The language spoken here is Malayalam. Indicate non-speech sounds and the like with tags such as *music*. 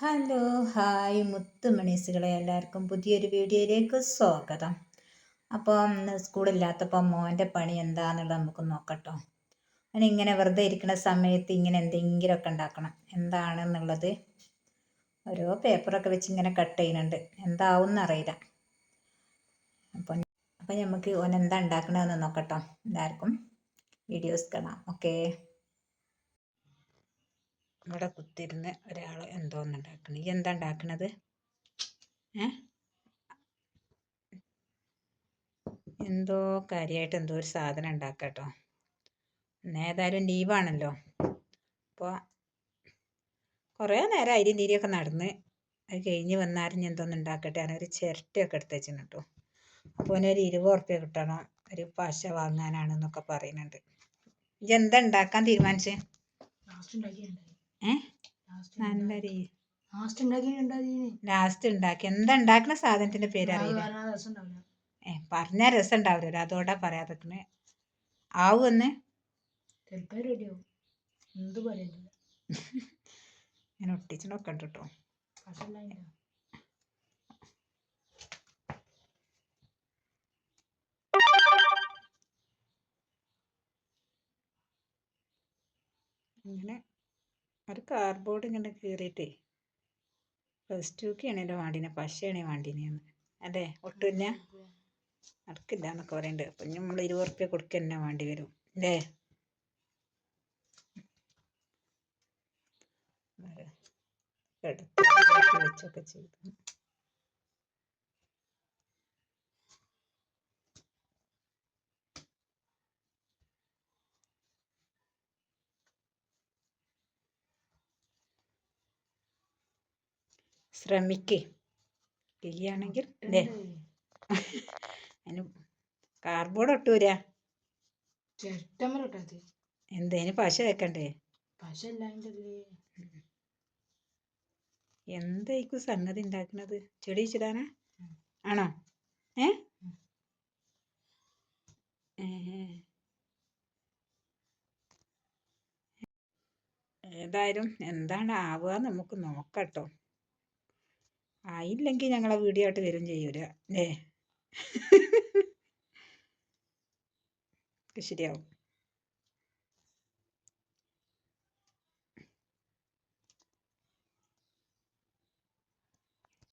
ഹലോ ഹായ് മുത്തുമണീസുകളെ എല്ലാവർക്കും പുതിയൊരു വീഡിയോയിലേക്ക് സ്വാഗതം. അപ്പോൾ സ്കൂളില്ലാത്തപ്പോൾ മോന്റെ പണി എന്താണെന്നുള്ളത് നമുക്ക് നോക്കട്ടോ. ഇങ്ങനെ വെറുതെ ഇരിക്കുന്ന സമയത്ത് ഇങ്ങനെ എന്തെങ്കിലുമൊക്കെ ഉണ്ടാക്കണം. എന്താണെന്നുള്ളത് ഓരോ പേപ്പറൊക്കെ വെച്ച് ഇങ്ങനെ കട്ട് ചെയ്യുന്നുണ്ട്. എന്താവും എന്നറിയില്ല അപ്പം അപ്പം നമുക്ക് ഓൻ എന്താ ഉണ്ടാക്കണമെന്ന് നോക്കട്ടോ. എല്ലാവർക്കും വീഡിയോസ് കാണാം. ഓക്കേ. ഇവിടെ കുത്തിരുന്ന് ഒരാൾ എന്തോ ഒന്ന് ഉണ്ടാക്കണം. ഈ എന്താ ഉണ്ടാക്കണത്? എന്തോ കാര്യമായിട്ട് എന്തോ ഒരു സാധനം ഉണ്ടാക്കാം കേട്ടോ ഏതായാലും ലീവാണല്ലോ അപ്പോൾ കുറേ നേരം അരി നീരിയൊക്കെ നടന്ന് അത് കഴിഞ്ഞ് വന്നാലും ഞാൻ എന്തോന്ന് ഉണ്ടാക്കട്ടെ ഒരു ചിരട്ടയൊക്കെ എടുത്ത് വെച്ചിരുന്നു കേട്ടോ. അപ്പോൾ ഒരു ഇരുപത് ഉറുപ്പ്യ കിട്ടണം ഒരു പശ വാങ്ങാനാണെന്നൊക്കെ പറയുന്നുണ്ട്. ഇതെന്താ ഉണ്ടാക്കാൻ തീരുമാനിച്ചേ? നല്ല ലാസ്റ്റ് ഉണ്ടാക്കി. എന്താ ഉണ്ടാക്കുന്ന സാധനത്തിന്റെ പേര് അറിയില്ല. ഏ പറഞ്ഞ രസം ഉണ്ടാവില്ല. അതോടെ പറയാതെ ആവുമെന്ന് ഞാൻ ഒട്ടിച്ച് നോക്കണ്ട കേട്ടോ ഇങ്ങനെ ഒരു കാർഡ്ബോർഡ് ഇങ്ങനെ കീറിയിട്ടേ. പ്ലസ് ടുക്കാണ് എന്റെ വാണ്ടിനെ പശയാണ് വാണ്ടിനെയാണ് അല്ലേ? ഒട്ടുമില്ല നടക്കില്ല എന്നൊക്കെ പറയുന്നുണ്ട് അപ്പം നമ്മൾ ഇരുപത് ഉറുപ്പ്യ കൊടുക്കുക തന്നെ വേണ്ടി വരും. അല്ലേ? വെച്ചൊക്കെ ചെയ്തു. ശ്രമിക്ക്. ഇല്ലാണെങ്കിൽ അല്ലേ അതിന് കാർബോർഡ് ഒട്ടൂരാ എന്തേന് പശ വെക്കണ്ടേ? എന്തായിരിക്കും സംഗതി ഉണ്ടാക്കണത് ചെടി വെച്ചിടാനാ? ആണോ? ഏ? ഏതായാലും എന്താണ് ആവുക നമുക്ക് നോക്കട്ടോ. ആയില്ലെങ്കിൽ ഞങ്ങളെ വീഡിയോ ആയിട്ട് വരും ചെയ്യൂല അല്ലേ *laughs* ശരിയാവും.